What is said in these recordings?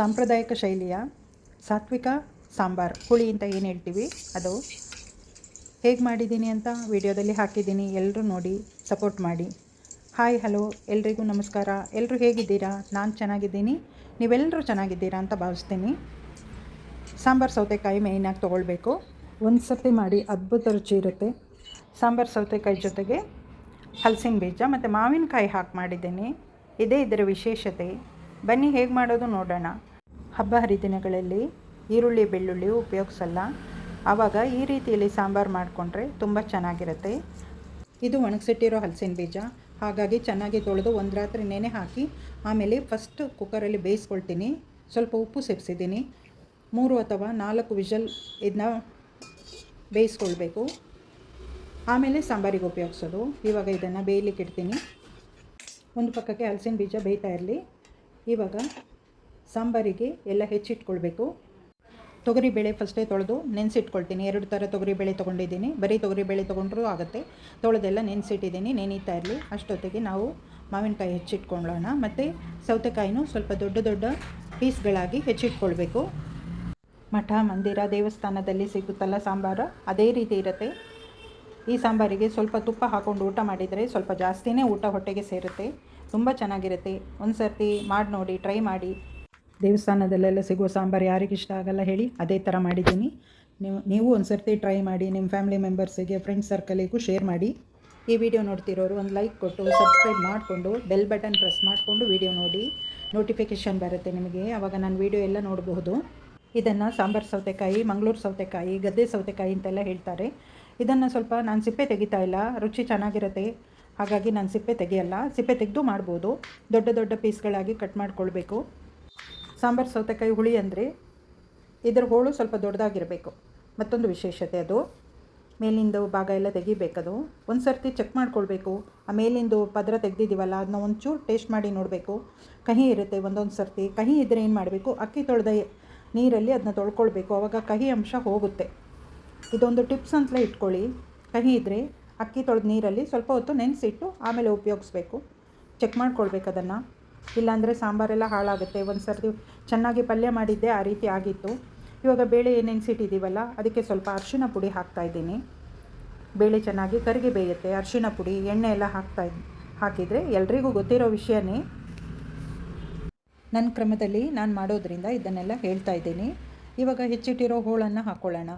ಸಾಂಪ್ರದಾಯಿಕ ಶೈಲಿಯ ಸಾತ್ವಿಕ ಸಾಂಬಾರು, ಹುಳಿ ಅಂತ ಏನು ಹೇಳ್ತೀವಿ? ಅದು ಹೇಗೆ ಮಾಡಿದ್ದೀನಿ ಅಂತ ವಿಡಿಯೋದಲ್ಲಿ ಹಾಕಿದ್ದೀನಿ. ಎಲ್ಲರೂ ನೋಡಿ, ಸಪೋರ್ಟ್ ಮಾಡಿ. ಹಾಯ್, ಹಲೋ, ಎಲ್ರಿಗೂ ನಮಸ್ಕಾರ. ಎಲ್ಲರೂ ಹೇಗಿದ್ದೀರಾ? ನಾನು ಚೆನ್ನಾಗಿದ್ದೀನಿ. ನೀವೆಲ್ಲರೂ ಚೆನ್ನಾಗಿದ್ದೀರಾ ಅಂತ ಭಾವಿಸ್ತೀನಿ. ಸಾಂಬಾರು ಸೌತೆಕಾಯಿ ಮೇಯ್ನಾಗಿ ತೊಗೊಳ್ಬೇಕು. ಒಂದು ಸರ್ತಿ ಮಾಡಿ ಅದ್ಭುತ ರುಚಿ ಇರುತ್ತೆ. ಸಾಂಬಾರು ಸೌತೆಕಾಯಿ ಜೊತೆಗೆ ಹಲಸಿನ ಬೀಜ ಮತ್ತು ಮಾವಿನಕಾಯಿ ಹಾಕಿ ಮಾಡಿದ್ದೀನಿ. ಇದೇ ಇದರ ವಿಶೇಷತೆ. ಬನ್ನಿ, ಹೇಗೆ ಮಾಡೋದು ನೋಡೋಣ. ಹಬ್ಬ ಹರಿದಿನಗಳಲ್ಲಿ ಈರುಳ್ಳಿ, ಬೆಳ್ಳುಳ್ಳಿ ಉಪಯೋಗಿಸಲ್ಲ. ಆವಾಗ ಈ ರೀತಿಯಲ್ಲಿ ಸಾಂಬಾರು ಮಾಡಿಕೊಂಡ್ರೆ ತುಂಬ ಚೆನ್ನಾಗಿರುತ್ತೆ. ಇದು ಒಣಗಿಸಿಟ್ಟಿರೋ ಹಲಸಿನ ಬೀಜ. ಹಾಗಾಗಿ ಚೆನ್ನಾಗಿ ತೊಳೆದು ಒಂದು ರಾತ್ರಿ ನೆನೆ ಹಾಕಿ, ಆಮೇಲೆ ಫಸ್ಟ್ ಕುಕ್ಕರಲ್ಲಿ ಬೇಯಿಸ್ಕೊಳ್ತೀನಿ. ಸ್ವಲ್ಪ ಉಪ್ಪು ಸೇರಿಸಿದ್ದೀನಿ. ಮೂರು ಅಥವಾ ನಾಲ್ಕು ವಿಷಲ್ ಇದನ್ನ ಬೇಯಿಸ್ಕೊಳ್ಬೇಕು. ಆಮೇಲೆ ಸಾಂಬಾರಿಗೆ ಉಪಯೋಗಿಸೋದು. ಇವಾಗ ಇದನ್ನು ಬೇಯಲಿಕ್ಕೆ ಇಡ್ತೀನಿ. ಒಂದು ಪಕ್ಕಕ್ಕೆ ಹಲಸಿನ ಬೀಜ ಬೇಯ್ತಾ ಇರಲಿ. ಇವಾಗ ಸಾಂಬಾರಿಗೆ ಎಲ್ಲ ಹೆಚ್ಚಿಟ್ಕೊಳ್ಬೇಕು. ತೊಗರಿಬೇಳೆ ಫಸ್ಟೇ ತೊಳೆದು ನೆನೆಸಿಟ್ಕೊಳ್ತೀನಿ. ಎರಡು ಥರ ತೊಗರಿಬೇಳೆ ತೊಗೊಂಡಿದ್ದೀನಿ. ಬರೀ ತೊಗರಿಬೇಳೆ ತೊಗೊಂಡ್ರೂ ಆಗುತ್ತೆ. ತೊಳೆದೆಲ್ಲ ನೆನೆಸಿಟ್ಟಿದ್ದೀನಿ. ನೆನೀತಾ ಇರಲಿ. ಅಷ್ಟೊತ್ತಿಗೆ ನಾವು ಮಾವಿನಕಾಯಿ ಹೆಚ್ಚಿಟ್ಕೊಳ್ಳೋಣ. ಮತ್ತು ಸೌತೆಕಾಯಿನೂ ಸ್ವಲ್ಪ ದೊಡ್ಡ ದೊಡ್ಡ ಪೀಸ್ಗಳಾಗಿ ಹೆಚ್ಚಿಟ್ಕೊಳ್ಬೇಕು. ಮಠ, ಮಂದಿರ, ದೇವಸ್ಥಾನದಲ್ಲಿ ಸಿಗುತ್ತಲ್ಲ ಸಾಂಬಾರು? ಅದೇ ರೀತಿ ಇರುತ್ತೆ. ಈ ಸಾಂಬಾರಿಗೆ ಸ್ವಲ್ಪ ತುಪ್ಪ ಹಾಕ್ಕೊಂಡು ಊಟ ಮಾಡಿದರೆ ಸ್ವಲ್ಪ ಜಾಸ್ತಿನೇ ಊಟ ಹೊಟ್ಟೆಗೆ ಸೇರುತ್ತೆ. ತುಂಬ ಚೆನ್ನಾಗಿರುತ್ತೆ. ಒಂದು ಸರ್ತಿ ಮಾಡಿ ನೋಡಿ, ಟ್ರೈ ಮಾಡಿ. ದೇವಸ್ಥಾನದಲ್ಲೆಲ್ಲ ಸಿಗುವ ಸಾಂಬಾರು ಯಾರಿಗೆ ಇಷ್ಟ ಆಗಲ್ಲ ಹೇಳಿ ಅದೇ ಥರ ಮಾಡಿದ್ದೀನಿ. ನೀವು ನೀವು ಒಂದು ಸರ್ತಿ ಟ್ರೈ ಮಾಡಿ ನಿಮ್ಮ ಫ್ಯಾಮಿಲಿ ಮೆಂಬರ್ಸಿಗೆ ಫ್ರೆಂಡ್ಸ್ ಸರ್ಕಲಿಗೂ ಶೇರ್ ಮಾಡಿ. ಈ ವಿಡಿಯೋ ನೋಡ್ತಿರೋರು ಒಂದು ಲೈಕ್ ಕೊಟ್ಟು ಸಬ್ಸ್ಕ್ರೈಬ್ ಮಾಡಿಕೊಂಡು ಬೆಲ್ ಬಟನ್ ಪ್ರೆಸ್ ಮಾಡಿಕೊಂಡು ವಿಡಿಯೋ ನೋಡಿ. ನೋಟಿಫಿಕೇಷನ್ ಬರುತ್ತೆ ನಿಮಗೆ ಆವಾಗ ನಾನು ವಿಡಿಯೋ ಎಲ್ಲ ನೋಡಬಹುದು. ಇದನ್ನು ಸಾಂಬಾರು ಸೌತೆಕಾಯಿ, ಮಂಗಳೂರು ಸೌತೆಕಾಯಿ, ಗದ್ದೆ ಸೌತೆಕಾಯಿ ಅಂತೆಲ್ಲ ಹೇಳ್ತಾರೆ. ಇದನ್ನು ಸ್ವಲ್ಪ ನಾನು ಸಿಪ್ಪೆ ತೆಗಿತಾ ಇಲ್ಲ, ರುಚಿ ಚೆನ್ನಾಗಿರುತ್ತೆ. ಹಾಗಾಗಿ ನಾನು ಸಿಪ್ಪೆ ತೆಗೆಯಲ್ಲ, ಸಿಪ್ಪೆ ತೆಗೆದು ಮಾಡ್ಬೋದು. ದೊಡ್ಡ ದೊಡ್ಡ ಪೀಸ್ಗಳಾಗಿ ಕಟ್ ಮಾಡ್ಕೊಳ್ಬೇಕು. ಸಾಂಬಾರು, ಸೌತೆಕಾಯಿ, ಹುಳಿ ಅಂದರೆ ಇದರ ಹೋಳು ಸ್ವಲ್ಪ ದೊಡ್ಡದಾಗಿರಬೇಕು. ಮತ್ತೊಂದು ವಿಶೇಷತೆ ಅದು. ಮೇಲಿಂದು ಭಾಗ ಎಲ್ಲ ತೆಗಿಬೇಕದು. ಒಂದು ಸರ್ತಿ ಚೆಕ್ ಮಾಡ್ಕೊಳ್ಬೇಕು. ಆ ಮೇಲಿಂದು ಪದರ ತೆಗೆದಿದ್ದೀವಲ್ಲ ಅದನ್ನ ಒಂಚೂರು ಟೇಸ್ಟ್ ಮಾಡಿ ನೋಡಬೇಕು. ಕಹಿ ಇರುತ್ತೆ ಒಂದೊಂದು ಸರ್ತಿ. ಕಹಿ ಇದ್ದರೆ ಏನು ಮಾಡಬೇಕು? ಅಕ್ಕಿ ತೊಳೆದ ನೀರಲ್ಲಿ ಅದನ್ನ ತೊಳ್ಕೊಳ್ಬೇಕು. ಆವಾಗ ಕಹಿ ಅಂಶ ಹೋಗುತ್ತೆ. ಇದೊಂದು ಟಿಪ್ಸ್ ಅಂತಲೇ ಇಟ್ಕೊಳ್ಳಿ. ಕಹಿ ಇದ್ದರೆ ಅಕ್ಕಿ ತೊಳೆದ ನೀರಲ್ಲಿ ಸ್ವಲ್ಪ ಹೊತ್ತು ನೆನೆಸಿಟ್ಟು ಆಮೇಲೆ ಉಪಯೋಗಿಸ್ಬೇಕು. ಚೆಕ್ ಮಾಡ್ಕೊಳ್ಬೇಕು ಅದನ್ನು. ಇಲ್ಲಾಂದರೆ ಸಾಂಬಾರೆಲ್ಲ ಹಾಳಾಗುತ್ತೆ. ಒಂದು ಸರ್ತಿ ಚೆನ್ನಾಗಿ ಪಲ್ಯ ಮಾಡಿದ್ದೆ ಆ ರೀತಿ ಆಗಿತ್ತು. ಇವಾಗ ಬೇಳೆ ನೆನೆಸಿಟ್ಟಿದ್ದೀವಲ್ಲ ಅದಕ್ಕೆ ಸ್ವಲ್ಪ ಅರಿಶಿನ ಪುಡಿ ಹಾಕ್ತಾಯಿದ್ದೀನಿ ಬೇಳೆ ಚೆನ್ನಾಗಿ ಕರಿಗೆ ಬೇಯುತ್ತೆ. ಅರಿಶಿನ ಪುಡಿ, ಎಣ್ಣೆ ಎಲ್ಲ ಹಾಕ್ತಾ ಹಾಕಿದರೆ ಎಲ್ರಿಗೂ ಗೊತ್ತಿರೋ ವಿಷಯನೇ. ನನ್ನ ಕ್ರಮದಲ್ಲಿ ನಾನು ಮಾಡೋದ್ರಿಂದ ಇದನ್ನೆಲ್ಲ ಹೇಳ್ತಾ ಇದ್ದೀನಿ. ಇವಾಗ ಹೆಚ್ಚಿಟ್ಟಿರೋ ಹೋಳನ್ನು ಹಾಕ್ಕೊಳ್ಳೋಣ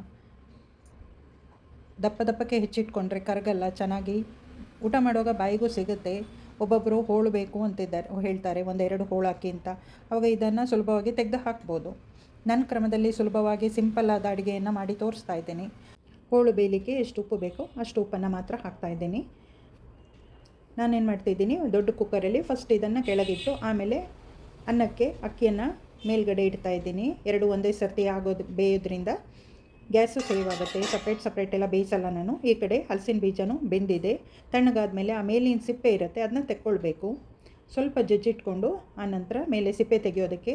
ದಪ್ಪ ದಪ್ಪಕ್ಕೆ ಹೆಚ್ಚಿಟ್ಕೊಂಡ್ರೆ ಕರಗಲ್ಲ, ಚೆನ್ನಾಗಿ ಊಟ ಮಾಡುವಾಗ ಬಾಯಿಗೂ ಸಿಗುತ್ತೆ. ಒಬ್ಬೊಬ್ಬರು ಹೋಳು ಬೇಕು ಅಂತಿದ್ದಾರೆ, ಹೇಳ್ತಾರೆ, ಒಂದೆರಡು ಹೋಳು ಹಾಕಿ ಅಂತ. ಅವಾಗ ಇದನ್ನು ಸುಲಭವಾಗಿ ತೆಗೆದು ಹಾಕ್ಬೋದು. ನನ್ನ ಕ್ರಮದಲ್ಲಿ ಸುಲಭವಾಗಿ ಸಿಂಪಲ್ ಆದ ಅಡುಗೆಯನ್ನು ಮಾಡಿ ತೋರಿಸ್ತಾ ಇದ್ದೀನಿ. ಹೋಳು ಬೇಯಲಿಕ್ಕೆ ಎಷ್ಟು ಉಪ್ಪು ಬೇಕೋ ಅಷ್ಟು ಉಪ್ಪನ್ನು ಮಾತ್ರ ಹಾಕ್ತಾ ಇದ್ದೀನಿ. ನಾನೇನು ಮಾಡ್ತಿದ್ದೀನಿ ದೊಡ್ಡ ಕುಕ್ಕರಲ್ಲಿ ಫಸ್ಟ್ ಇದನ್ನು ಕೆಳಗಿಟ್ಟು, ಆಮೇಲೆ ಅನ್ನಕ್ಕೆ ಅಕ್ಕಿಯನ್ನು ಮೇಲ್ಗಡೆ ಇಡ್ತಾ ಇದ್ದೀನಿ. ಎರಡು ಒಂದೇ ಸರ್ತಿ ಆಗೋದು ಬೇಯೋದ್ರಿಂದ ಗ್ಯಾಸು ಸೇವ್ ಆಗುತ್ತೆ ಸಪ್ರೇಟ್ ಸಪ್ರೇಟ್ ಎಲ್ಲ ಬೇಯಿಸಲ್ಲ ನಾನು. ಈ ಕಡೆ ಹಲಸಿನ ಬೀಜನೂ ಬೆಂದಿದೆ. ತಣ್ಣಗಾದ್ಮೇಲೆ ಆ ಮೇಲಿನ ಸಿಪ್ಪೆ ಇರುತ್ತೆ, ಅದನ್ನ ತೆಕ್ಕೊಳ್ಬೇಕು. ಸ್ವಲ್ಪ ಜಜ್ಜಿಟ್ಕೊಂಡು ಆನಂತರ ಮೇಲೆ ಸಿಪ್ಪೆ ತೆಗೆಯೋದಕ್ಕೆ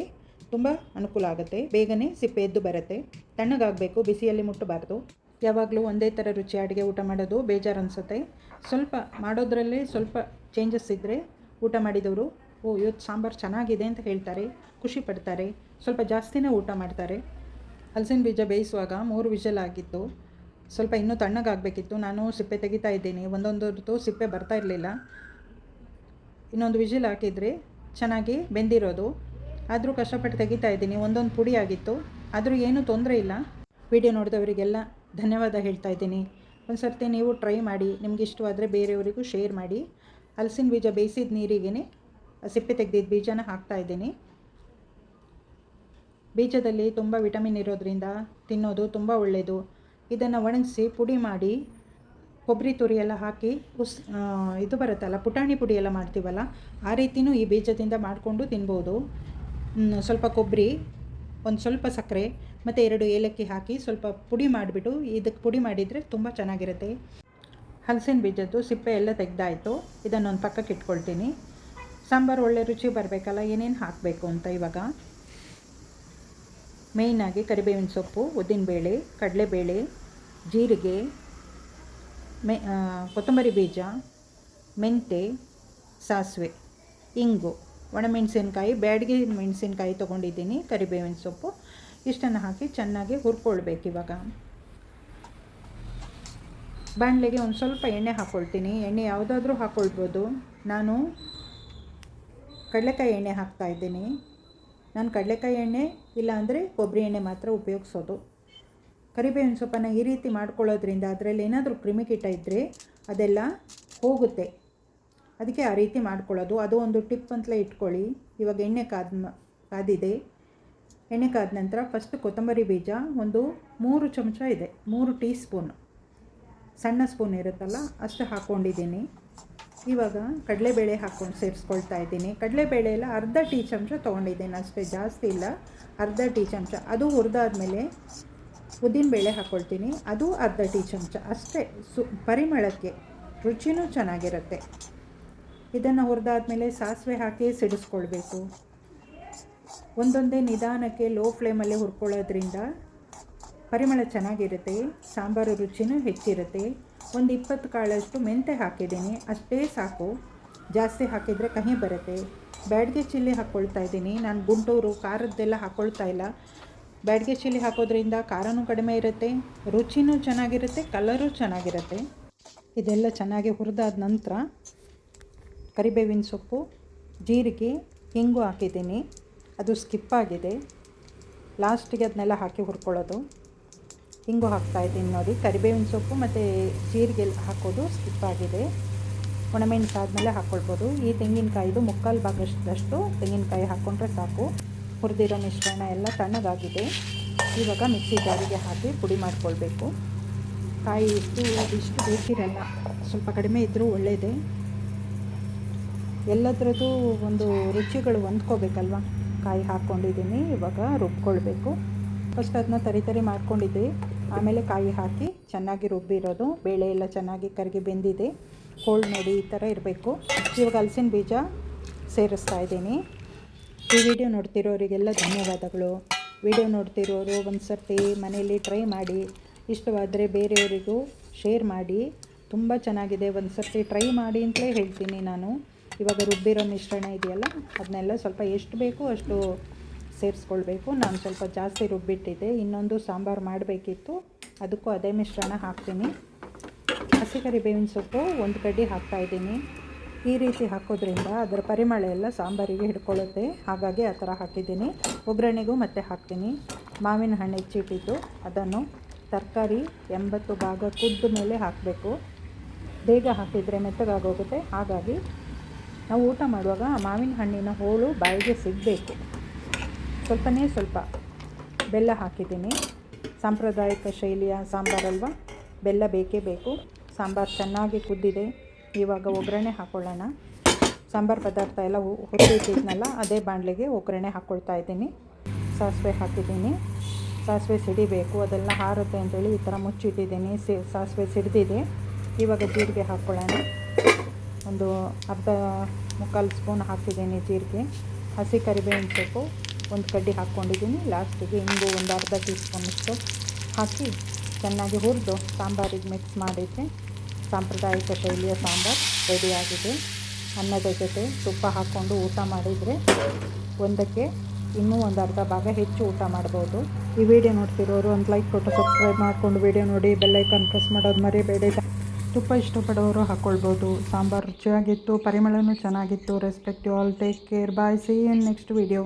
ತುಂಬ ಅನುಕೂಲ ಆಗುತ್ತೆ. ಬೇಗನೆ ಸಿಪ್ಪೆ ಎದ್ದು ಬರುತ್ತೆ. ತಣ್ಣಗಾಗಬೇಕು, ಬಿಸಿಯಲ್ಲಿ ಮುಟ್ಟಬಾರ್ದು. ಯಾವಾಗಲೂ ಒಂದೇ ಥರ ರುಚಿ ಅಡುಗೆ ಊಟ ಮಾಡೋದು ಬೇಜಾರು ಅನಿಸುತ್ತೆ ಸ್ವಲ್ಪ ಮಾಡೋದ್ರಲ್ಲೇ ಸ್ವಲ್ಪ ಚೇಂಜಸ್ ಇದ್ದರೆ ಊಟ ಮಾಡಿದವರು, ಓ, ಇವತ್ತು ಸಾಂಬಾರು ಚೆನ್ನಾಗಿದೆ ಅಂತ ಹೇಳ್ತಾರೆ, ಖುಷಿ ಪಡ್ತಾರೆ. ಸ್ವಲ್ಪ ಜಾಸ್ತಿನೇ ಊಟ ಮಾಡ್ತಾರೆ. ಹಲಸಿನ ಬೀಜ ಬೇಯಿಸುವಾಗ ಮೂರು ವಿಷಲ್ ಆಗಿತ್ತು. ಸ್ವಲ್ಪ ಇನ್ನೂ ತಣ್ಣಗಾಗಬೇಕಿತ್ತು. ನಾನು ಸಿಪ್ಪೆ ತೆಗಿತಾ ಇದ್ದೀನಿ. ಒಂದೊಂದು ಸಿಪ್ಪೆ ಬರ್ತಾ ಇರಲಿಲ್ಲ. ಇನ್ನೊಂದು ವಿಜಿಲ್ ಹಾಕಿದರೆ ಚೆನ್ನಾಗಿ ಬೆಂದಿರೋದು. ಆದರೂ ಕಷ್ಟಪಟ್ಟು ತೆಗಿತಾ ಇದ್ದೀನಿ. ಒಂದೊಂದು ಪುಡಿ ಆಗಿತ್ತು. ಆದರೂ ಏನೂ ತೊಂದರೆ ಇಲ್ಲ. ವಿಡಿಯೋ ನೋಡಿದವರಿಗೆಲ್ಲ ಧನ್ಯವಾದ ಹೇಳ್ತಾ ಇದ್ದೀನಿ. ಒಂದು ಸರ್ತಿ ನೀವು ಟ್ರೈ ಮಾಡಿ. ನಿಮ್ಗೆ ಇಷ್ಟವಾದರೆ ಬೇರೆಯವರಿಗೂ ಶೇರ್ ಮಾಡಿ. ಹಲಸಿನ ಬೀಜ ಬೇಯಿಸಿದ ನೀರಿಗೇ ಸಿಪ್ಪೆ ತೆಗೆದಿದ್ದ ಬೀಜನ ಹಾಕ್ತಾ ಇದ್ದೀನಿ. ಬೀಜದಲ್ಲಿ ತುಂಬ ವಿಟಮಿನ್ ಇರೋದ್ರಿಂದ ತಿನ್ನೋದು ತುಂಬ ಒಳ್ಳೆಯದು ಇದನ್ನು ಒಣಗಿಸಿ ಪುಡಿ ಮಾಡಿ ಕೊಬ್ಬರಿ ತುರಿ ಎಲ್ಲ ಹಾಕಿ ಉಸ್ ಇದು ಬರುತ್ತಲ್ಲ, ಪುಟಾಣಿ ಪುಡಿ ಎಲ್ಲ ಮಾಡ್ತೀವಲ್ಲ, ಆ ರೀತಿಯೂ ಈ ಬೀಜದಿಂದ ಮಾಡಿಕೊಂಡು ತಿನ್ಬೋದು. ಸ್ವಲ್ಪ ಕೊಬ್ಬರಿ, ಒಂದು ಸ್ವಲ್ಪ ಸಕ್ಕರೆ, ಮತ್ತು ಎರಡು ಏಲಕ್ಕಿ ಹಾಕಿ ಸ್ವಲ್ಪ ಪುಡಿ ಮಾಡಿಬಿಟ್ಟು ಇದಕ್ಕೆ ಪುಡಿ ಮಾಡಿದರೆ ತುಂಬ ಚೆನ್ನಾಗಿರುತ್ತೆ. ಹಲಸಿನ ಬೀಜದ್ದು ಸಿಪ್ಪೆ ಎಲ್ಲ ತೆಗೆದಾಯಿತು, ಇದನ್ನೊಂದು ಪಕ್ಕಕ್ಕೆ ಇಟ್ಕೊಳ್ತೀನಿ. ಸಾಂಬಾರು ಒಳ್ಳೆ ರುಚಿ ಬರಬೇಕಲ್ಲ, ಏನೇನು ಹಾಕಬೇಕು ಅಂತ ಇವಾಗ? ಮೇಯ್ನಾಗಿ ಕರಿಬೇವಿನ ಸೊಪ್ಪು, ಉದ್ದಿನಬೇಳೆ, ಕಡಲೆಬೇಳೆ, ಜೀರಿಗೆ, ಮೆ ಕೊತ್ತಂಬರಿ ಬೀಜ, ಮೆಂತೆ, ಸಾಸಿವೆ, ಇಂಗು, ಒಣಮೆಣಸಿನ್ಕಾಯಿ, ಬ್ಯಾಡಗಿ ಮೆಣಸಿನ್ಕಾಯಿ ತೊಗೊಂಡಿದ್ದೀನಿ, ಕರಿಬೇವಿನ ಸೊಪ್ಪು. ಇಷ್ಟನ್ನು ಹಾಕಿ ಚೆನ್ನಾಗಿ ಹುರ್ಕೊಳ್ಬೇಕು ಇವಾಗ. ಬಾಣಲೆಗೆ ಒಂದು ಸ್ವಲ್ಪ ಎಣ್ಣೆ ಹಾಕ್ಕೊಳ್ತೀನಿ ಎಣ್ಣೆ ಯಾವುದಾದ್ರೂ ಹಾಕ್ಕೊಳ್ಬೋದು ನಾನು ಕಡಲೆಕಾಯಿ ಎಣ್ಣೆ ಹಾಕ್ತಾಯಿದ್ದೀನಿ ನಾನು ಕಡಲೆಕಾಯಿ ಎಣ್ಣೆ ಇಲ್ಲಾಂದರೆ ಕೊಬ್ಬರಿ ಎಣ್ಣೆ ಮಾತ್ರ ಉಪಯೋಗಿಸೋದು. ಕರಿಬೇವಿನ ಸೊಪ್ಪನ್ನು ಈ ರೀತಿ ಮಾಡ್ಕೊಳ್ಳೋದ್ರಿಂದ ಅದರಲ್ಲಿ ಏನಾದರೂ ಕ್ರಿಮಿಕೀಟ ಇದ್ದರೆ ಅದೆಲ್ಲ ಹೋಗುತ್ತೆ. ಅದಕ್ಕೆ ಆ ರೀತಿ ಮಾಡ್ಕೊಳ್ಳೋದು. ಅದು ಒಂದು ಟಿಪ್ ಅಂತಲೇ ಇಟ್ಕೊಳ್ಳಿ. ಇವಾಗ ಎಣ್ಣೆ ಕಾದ ಕಾದಿದೆ. ಎಣ್ಣೆ ಕಾದ ನಂತರ ಫಸ್ಟ್ ಕೊತ್ತಂಬರಿ ಬೀಜ ಒಂದು ಮೂರು ಚಮಚ ಇದೆ. ಮೂರು ಟೀ ಸ್ಪೂನ್ ಸಣ್ಣ ಸ್ಪೂನ್ ಇರುತ್ತಲ್ಲ, ಅಷ್ಟು ಹಾಕ್ಕೊಂಡಿದ್ದೀನಿ. ಇವಾಗ ಕಡಲೆಬೇಳೆ ಹಾಕ್ಕೊಂಡು ಸೇರಿಸ್ಕೊಳ್ತಾ ಇದ್ದೀನಿ. ಕಡಲೆಬೇಳೆ ಎಲ್ಲ ಅರ್ಧ ಟೀ ಚಮಚ ತೊಗೊಂಡಿದ್ದೀನಿ. ಅಷ್ಟೇ ಜಾಸ್ತಿ ಇಲ್ಲ. ಅರ್ಧ ಟೀ ಚಮಚ. ಅದು ಹುರಿದಾದ್ಮೇಲೆ ಉದ್ದಿನಬೇಳೆ ಹಾಕ್ಕೊಳ್ತೀನಿ ಅದು ಅರ್ಧ ಟೀ ಚಮಚ. ಅಷ್ಟೇ. ಸು, ಪರಿಮಳಕ್ಕೆ ರುಚಿನೂ ಚೆನ್ನಾಗಿರುತ್ತೆ. ಇದನ್ನು ಹುರಿದಾದ್ಮೇಲೆ ಸಾಸಿವೆ ಹಾಕಿ ಸಿಡಿಸ್ಕೊಳ್ಬೇಕು. ಒಂದೊಂದೇ ನಿಧಾನಕ್ಕೆ ಲೋ ಫ್ಲೇಮಲ್ಲಿ ಹುರ್ಕೊಳ್ಳೋದ್ರಿಂದ ಪರಿಮಳ ಚೆನ್ನಾಗಿರುತ್ತೆ. ಸಾಂಬಾರು ರುಚಿನೂ ಹೆಚ್ಚಿರುತ್ತೆ. ಒಂದು ಇಪ್ಪತ್ತು ಕಾಳಷ್ಟು ಮೆಂತೆ ಹಾಕಿದ್ದೀನಿ. ಅಷ್ಟೇ ಸಾಕು. ಜಾಸ್ತಿ ಹಾಕಿದರೆ ಕಹಿ ಬರುತ್ತೆ. ಬ್ಯಾಡ್ಗೆ ಚಿಲ್ಲಿ ಹಾಕ್ಕೊಳ್ತಾ ಇದ್ದೀನಿ. ನಾನು ಗುಂಟೂರು ಖಾರದ್ದೆಲ್ಲ ಹಾಕ್ಕೊಳ್ತಾ ಇಲ್ಲ. ಬ್ಯಾಡ್ಗೆ ಚಿಲ್ಲಿ ಹಾಕೋದ್ರಿಂದ ಖಾರನೂ ಕಡಿಮೆ ಇರುತ್ತೆ, ರುಚಿನೂ ಚೆನ್ನಾಗಿರುತ್ತೆ, ಕಲರು ಚೆನ್ನಾಗಿರುತ್ತೆ. ಇದೆಲ್ಲ ಚೆನ್ನಾಗಿ ಹುರಿದಾದ ನಂತರ ಕರಿಬೇವಿನ ಸೊಪ್ಪು, ಜೀರಿಗೆ, ಹಿಂಗು ಹಾಕಿದ್ದೀನಿ. ಅದು ಸ್ಕಿಪ್ ಆಗಿದೆ. ಲಾಸ್ಟಿಗೆ ಅದನ್ನೆಲ್ಲ ಹಾಕಿ ಹುರ್ಕೊಳ್ಳೋದು. ಹಿಂಗು ಹಾಕ್ತಾಯಿದ್ದೀನಿ ನೋಡಿ. ಕರಿಬೇವಿನ ಸೊಪ್ಪು ಮತ್ತು ಜೀರಿಗೆ ಹಾಕೋದು ಸ್ಕಿಪ್ ಆಗಿದೆ. ಒಣಮೆಣಸು ಆದಮೇಲೆ ಹಾಕ್ಕೊಳ್ಬೋದು ಈ ತೆಂಗಿನಕಾಯಿದು ಮುಕ್ಕಾಲು ಭಾಗದಷ್ಟು ತೆಂಗಿನಕಾಯಿ ಹಾಕ್ಕೊಂಡ್ರೆ ಸಾಕು. ಹುರಿದಿರೋ ಮಿಶ್ರಣ ಎಲ್ಲ ತಣ್ಣಗಾಗಿದೆ. ಇವಾಗ ಮಿಕ್ಸಿ ಜಾರಿಗೆ ಹಾಕಿ ಪುಡಿ ಮಾಡ್ಕೊಳ್ಬೇಕು. ಕಾಯಿ ಇಷ್ಟು ಇಷ್ಟು ಬೇಕಿರಲ್ಲ. ಸ್ವಲ್ಪ ಕಡಿಮೆ ಇದ್ದರೂ ಒಳ್ಳೆಯದೇ ಎಲ್ಲದರದ್ದು ಒಂದು ರುಚಿಗಳು ಹೊಂದ್ಕೋಬೇಕಲ್ವ? ಕಾಯಿ ಹಾಕ್ಕೊಂಡಿದ್ದೀನಿ ಇವಾಗ ರುಬ್ಕೊಳ್ಬೇಕು. ಫಸ್ಟ್ ಅದನ್ನ ತರಿ ತರಿ ಮಾಡ್ಕೊಂಡಿದ್ದೆ. ಆಮೇಲೆ ಕಾಯಿ ಹಾಕಿ ಚೆನ್ನಾಗಿ ರುಬ್ಬಿರೋದು. ಬೇಳೆ ಎಲ್ಲ ಚೆನ್ನಾಗಿ ಕರಗಿ ಬೆಂದಿದೆ. ಹೋಳ್ ನೋಡಿ ಈ ಥರ ಇರಬೇಕು. ಇವಾಗ ಹಲಸಿನ ಬೀಜ ಸೇರಿಸ್ತಾ ಇದ್ದೀನಿ. ಈ ವಿಡಿಯೋ ನೋಡ್ತಿರೋರಿಗೆಲ್ಲ ಧನ್ಯವಾದಗಳು. ವಿಡಿಯೋ ನೋಡ್ತಿರೋರು ಒಂದು ಸರ್ತಿ ಮನೆಯಲ್ಲಿ ಟ್ರೈ ಮಾಡಿ. ಇಷ್ಟವಾದರೆ ಬೇರೆಯವರಿಗೂ ಶೇರ್ ಮಾಡಿ. ತುಂಬ ಚೆನ್ನಾಗಿದೆ. ಒಂದು ಸರ್ತಿ ಟ್ರೈ ಮಾಡಿ ಅಂತಲೇ ಹೇಳ್ತೀನಿ ನಾನು. ಇವಾಗ ರುಬ್ಬಿರೋ ಮಿಶ್ರಣ ಇದೆಯಲ್ಲ, ಅದನ್ನೆಲ್ಲ ಸ್ವಲ್ಪ ಎಷ್ಟು ಬೇಕು ಅಷ್ಟು ಸೇರಿಸ್ಕೊಳ್ಬೇಕು. ನಾನು ಸ್ವಲ್ಪ ಜಾಸ್ತಿ ರುಬ್ಬಿಟ್ಟಿದ್ದೆ. ಇನ್ನೊಂದು ಸಾಂಬಾರು ಮಾಡಬೇಕಿತ್ತು. ಅದಕ್ಕೂ ಅದೇ ಮಿಶ್ರಣ ಹಾಕ್ತೀನಿ. ಹಸಿ ಕರಿಬೇವಿನ ಸೊಪ್ಪು ಒಂದು ಕಡ್ಡಿ ಹಾಕ್ತಾಯಿದ್ದೀನಿ ಈ ರೀತಿ ಹಾಕೋದ್ರಿಂದ ಅದರ ಪರಿಮಳ ಎಲ್ಲ ಸಾಂಬಾರಿಗೆ ಹಿಡ್ಕೊಳ್ಳುತ್ತೆ. ಹಾಗಾಗಿ ಆ ಥರ ಹಾಕಿದ್ದೀನಿ. ಒಗ್ಗರಣೆಗೂ ಮತ್ತೆ ಹಾಕ್ತೀನಿ. ಮಾವಿನ ಹಣ್ಣು ಹೆಚ್ಚಿಟ್ಟಿದ್ದು. ಅದನ್ನು ತರಕಾರಿ ಎಂಬತ್ತು ಭಾಗ ಕುದ್ದ ಮೇಲೆ ಹಾಕಬೇಕು. ಬೇಗ ಹಾಕಿದರೆ ಮೆತ್ತಗಾಗೋಗುತ್ತೆ. ಹಾಗಾಗಿ ನಾವು ಊಟ ಮಾಡುವಾಗ ಮಾವಿನ ಹಣ್ಣಿನ ಹೋಳು ಬಾಯಿಗೆ ಸಿಗಬೇಕು. ಸ್ವಲ್ಪನೇ ಸ್ವಲ್ಪ ಬೆಲ್ಲ ಹಾಕಿದ್ದೀನಿ. ಸಾಂಪ್ರದಾಯಿಕ ಶೈಲಿಯ ಸಾಂಬಾರಲ್ವ? ಬೆಲ್ಲ ಬೇಕೇ ಬೇಕು. ಸಾಂಬಾರು ಚೆನ್ನಾಗಿ ಕುದ್ದಿದೆ. ಇವಾಗ ಒಗ್ಗರಣೆ ಹಾಕ್ಕೊಳ್ಳೋಣ ಸಾಂಬಾರು ಪದಾರ್ಥ ಎಲ್ಲ ಹುರಿದಿಟ್ಟಿದ್ನಲ್ಲ ಅದೇ ಬಾಣಲೆಗೆ ಒಗ್ಗರಣೆ ಹಾಕ್ಕೊಳ್ತಾ ಇದ್ದೀನಿ. ಸಾಸಿವೆ ಹಾಕಿದ್ದೀನಿ. ಸಾಸಿವೆ ಸಿಡಿಬೇಕು. ಅದೆಲ್ಲ ಹಾರುತ್ತೆ ಅಂತೇಳಿ ಈ ಥರ ಮುಚ್ಚಿಟ್ಟಿದ್ದೀನಿ. ಸಿ ಸಾಸಿವೆ ಸಿಡಿದಿದೆ. ಇವಾಗ ಜೀರಿಗೆ ಹಾಕ್ಕೊಳ್ಳೋಣ ಒಂದು ಅರ್ಧ ಮುಕ್ಕಾಲು ಸ್ಪೂನ್ ಹಾಕಿದ್ದೀನಿ ಜೀರಿಗೆ. ಹಸಿ ಕರಿಬೇವಿನ ಸೊಪ್ಪು. ಒಂದು ಕಡ್ಡಿ ಹಾಕ್ಕೊಂಡಿದ್ದೀನಿ. ಲಾಸ್ಟಿಗೆ ಹಿಂಗು ಒಂದು ಅರ್ಧ ಟೀ ಸ್ಪೂನಷ್ಟು ಹಾಕಿ ಚೆನ್ನಾಗಿ ಹುರಿದು ಸಾಂಬಾರಿಗೆ ಮಿಕ್ಸ್ ಮಾಡಿದರೆ ಸಾಂಪ್ರದಾಯಿಕ ಶೈಲಿಯ ಸಾಂಬಾರು ರೆಡಿಯಾಗಿದೆ ಅನ್ನದ ಜೊತೆ ತುಪ್ಪ ಹಾಕ್ಕೊಂಡು ಊಟ ಮಾಡಿದರೆ ಒಂದಕ್ಕೆ ಇನ್ನೂ ಒಂದು ಅರ್ಧ ಭಾಗ ಹೆಚ್ಚು ಊಟ ಮಾಡ್ಬೋದು. ಈ ವಿಡಿಯೋ ನೋಡ್ತಿರೋರು ಒಂದು ಲೈಕ್ ಕೊಟ್ಟು ಸಬ್ಸ್ಕ್ರೈಬ್ ಮಾಡಿಕೊಂಡು ವಿಡಿಯೋ ನೋಡಿ ಬೆಲ್ಲೈಕನ್ ಪ್ರೆಸ್ ಮಾಡೋದು ಮರಿಬೇಡಿ. ತುಪ್ಪ ಇಷ್ಟಪಡೋರು ಹಾಕ್ಕೊಳ್ಬೋದು ಸಾಂಬಾರು ರುಚಿಯಾಗಿತ್ತು, ಪರಿಮಳನೂ ಚೆನ್ನಾಗಿತ್ತು. Respect you all take care bye see in next video